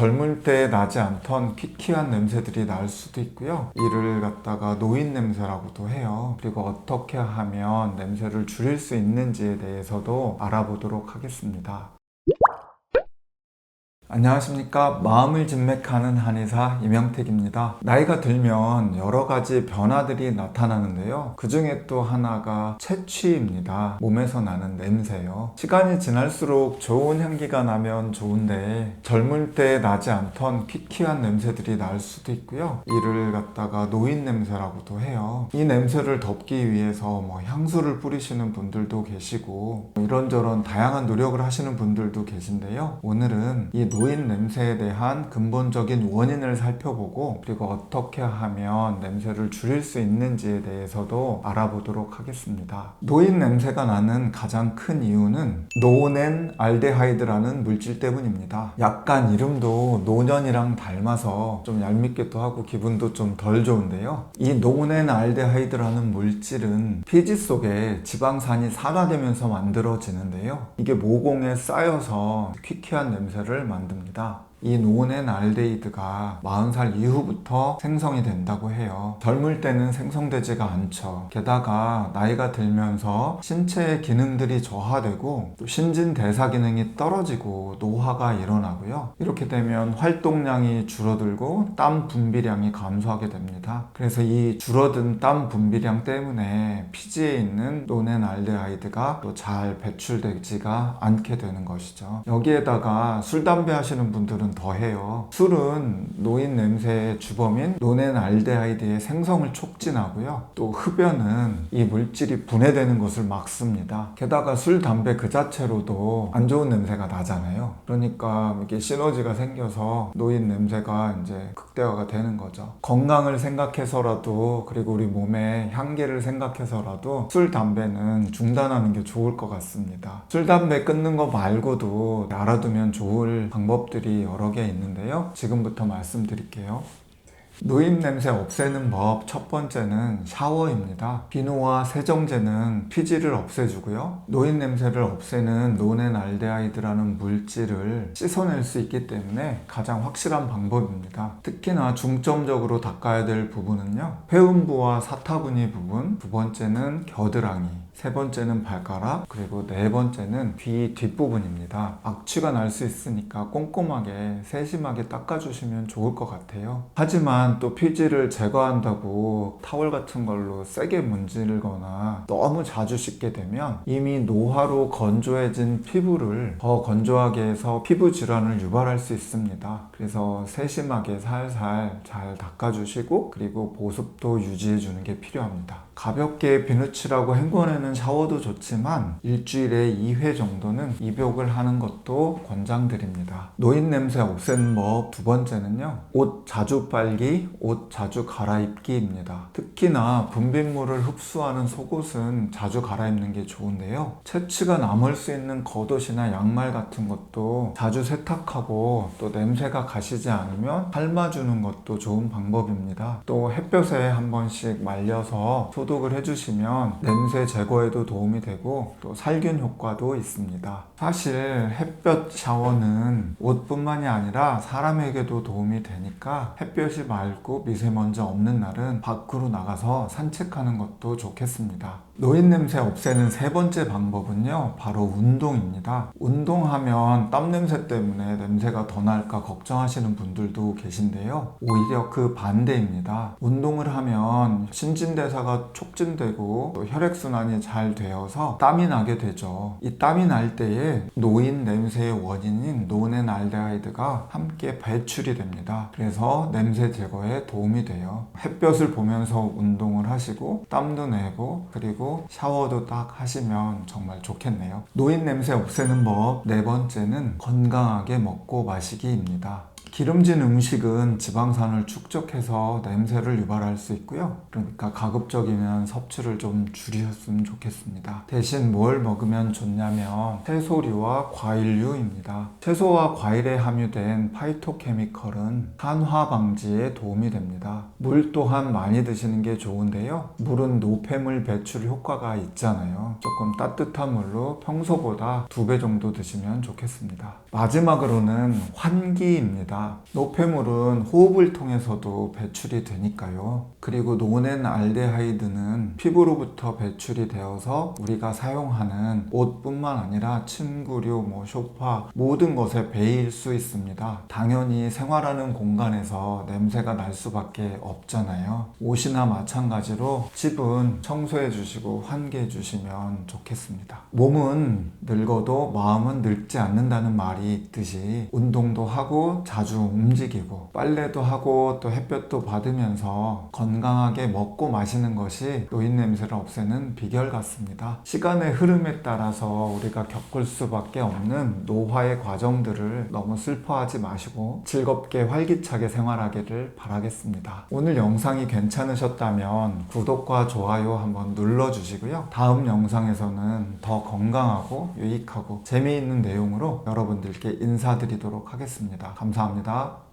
젊을 때 나지 않던 퀴퀴한 냄새들이 날 수도 있고요. 이를 갖다가 노인 냄새라고도 해요. 그리고 어떻게 하면 냄새를 줄일 수 있는지에 대해서도 알아보도록 하겠습니다. 안녕하십니까. 마음을 진맥하는 한의사 이명택입니다. 나이가 들면 여러 가지 변화들이 나타나는데요. 그 중에 또 하나가 채취입니다. 몸에서 나는 냄새요. 시간이 지날수록 좋은 향기가 나면 좋은데 젊을 때 나지 않던 퀴퀴한 냄새들이 날 수도 있고요. 이를 갖다가 노인 냄새라고도 해요. 이 냄새를 덮기 위해서 뭐 향수를 뿌리시는 분들도 계시고 이런저런 다양한 노력을 하시는 분들도 계신데요. 오늘은 이 노인 냄새에 대한 근본적인 원인을 살펴보고 그리고 어떻게 하면 냄새를 줄일 수 있는지에 대해서도 알아보도록 하겠습니다. 노인 냄새가 나는 가장 큰 이유는 노넨 알데하이드라는 물질 때문입니다. 약간 이름도 노년이랑 닮아서 좀 얄밉기도 하고 기분도 좀 덜 좋은데요. 이 노넨 알데하이드라는 물질은 피지 속에 지방산이 산화되면서 만들어지는데요. 이게 모공에 쌓여서 퀴퀴한 냄새를 만듭니다. 만듭니다. 이 노넨 알데히드가 40살 이후부터 생성이 된다고 해요. 젊을 때는 생성되지가 않죠. 게다가 나이가 들면서 신체의 기능들이 저하되고 또 신진대사 기능이 떨어지고 노화가 일어나고요. 이렇게 되면 활동량이 줄어들고 땀 분비량이 감소하게 됩니다. 그래서 이 줄어든 땀 분비량 때문에 피지에 있는 노넨 알데하이드가 또 잘 배출되지가 않게 되는 것이죠. 여기에다가 술, 담배 하시는 분들은 더해요. 술은 노인 냄새의 주범인 노넨 알데하이드의 생성을 촉진하고요. 또 흡연은 이 물질이 분해되는 것을 막습니다. 게다가 술, 담배 그 자체로도 안 좋은 냄새가 나잖아요. 그러니까 이게 시너지가 생겨서 노인 냄새가 이제 극대화가 되는 거죠. 건강을 생각해서라도 그리고 우리 몸의 향기를 생각해서라도 술, 담배는 중단하는 게 좋을 것 같습니다. 술, 담배 끊는 거 말고도 알아두면 좋을 방법들이 여러 개 있는데요. 지금부터 말씀드릴게요. 노인 냄새 없애는 법 첫 번째는 샤워입니다. 비누와 세정제는 피지를 없애주고요. 노인 냄새를 없애는 노넨 알데하이드라는 물질을 씻어낼 수 있기 때문에 가장 확실한 방법입니다. 특히나 중점적으로 닦아야 될 부분은요. 회음부와 사타구니 부분, 두 번째는 겨드랑이, 세 번째는 발가락, 그리고 네 번째는 귀 뒷부분입니다. 악취가 날 수 있으니까 꼼꼼하게 세심하게 닦아주시면 좋을 것 같아요. 하지만 또 피지를 제거한다고 타월 같은 걸로 세게 문지르거나 너무 자주 씻게 되면 이미 노화로 건조해진 피부를 더 건조하게 해서 피부 질환을 유발할 수 있습니다. 그래서 세심하게 살살 잘 닦아주시고 그리고 보습도 유지해주는 게 필요합니다. 가볍게 비누칠하고 헹궈내는 샤워도 좋지만 일주일에 2회 정도는 입욕을 하는 것도 권장드립니다. 노인 냄새 없애는 법 두 번째는요. 옷 자주 빨기, 옷 자주 갈아입기입니다. 특히나 분비물을 흡수하는 속옷은 자주 갈아입는 게 좋은데요. 채취가 남을 수 있는 겉옷이나 양말 같은 것도 자주 세탁하고 또 냄새가 가시지 않으면 삶아주는 것도 좋은 방법입니다. 또 햇볕에 한 번씩 말려서 소독 을 해주시면 냄새 제거에도 도움이 되고 또 살균 효과도 있습니다. 사실 햇볕 샤워는 옷뿐만이 아니라 사람에게도 도움이 되니까 햇볕이 맑고 미세먼지 없는 날은 밖으로 나가서 산책하는 것도 좋겠습니다. 노인 냄새 없애는 세 번째 방법은요, 바로 운동입니다. 운동하면 땀 냄새 때문에 냄새가 더 날까 걱정하시는 분들도 계신데요. 오히려 그 반대입니다. 운동을 하면 신진대사가 촉진되고 또 혈액순환이 잘 되어서 땀이 나게 되죠. 이 땀이 날 때에 노인 냄새의 원인인 노넨 알데하이드가 함께 배출이 됩니다. 그래서 냄새 제거에 도움이 돼요. 햇볕을 보면서 운동을 하시고 땀도 내고 그리고 샤워도 딱 하시면 정말 좋겠네요. 노인 냄새 없애는 법 네 번째는 건강하게 먹고 마시기입니다. 기름진 음식은 지방산을 축적해서 냄새를 유발할 수 있고요. 그러니까 가급적이면 섭취를 좀 줄이셨으면 좋겠습니다. 대신 뭘 먹으면 좋냐면 채소류와 과일류입니다. 채소와 과일에 함유된 파이토케미컬은 산화 방지에 도움이 됩니다. 물 또한 많이 드시는 게 좋은데요. 물은 노폐물 배출 효과가 있잖아요. 조금 따뜻한 물로 평소보다 두 배 정도 드시면 좋겠습니다. 마지막으로는 환기입니다. 노폐물은 호흡을 통해서도 배출이 되니까요. 그리고 노넨 알데하이드는 피부로부터 배출이 되어서 우리가 사용하는 옷뿐만 아니라 침구류, 뭐 소파 모든 것에 배일 수 있습니다. 당연히 생활하는 공간에서 냄새가 날 수밖에 없잖아요. 옷이나 마찬가지로 집은 청소해 주시고 환기해 주시면 좋겠습니다. 몸은 늙어도 마음은 늙지 않는다는 말이 있듯이 운동도 하고 자주 움직이고 빨래도 하고 또 햇볕도 받으면서 건강하게 먹고 마시는 것이 노인 냄새를 없애는 비결 같습니다. 시간의 흐름에 따라서 우리가 겪을 수밖에 없는 노화의 과정들을 너무 슬퍼하지 마시고 즐겁게 활기차게 생활하기를 바라겠습니다. 오늘 영상이 괜찮으셨다면 구독과 좋아요 한번 눌러주시고요. 다음 영상에서는 더 건강하고 유익하고 재미있는 내용으로 여러분들께 인사드리도록 하겠습니다. 감사합니다.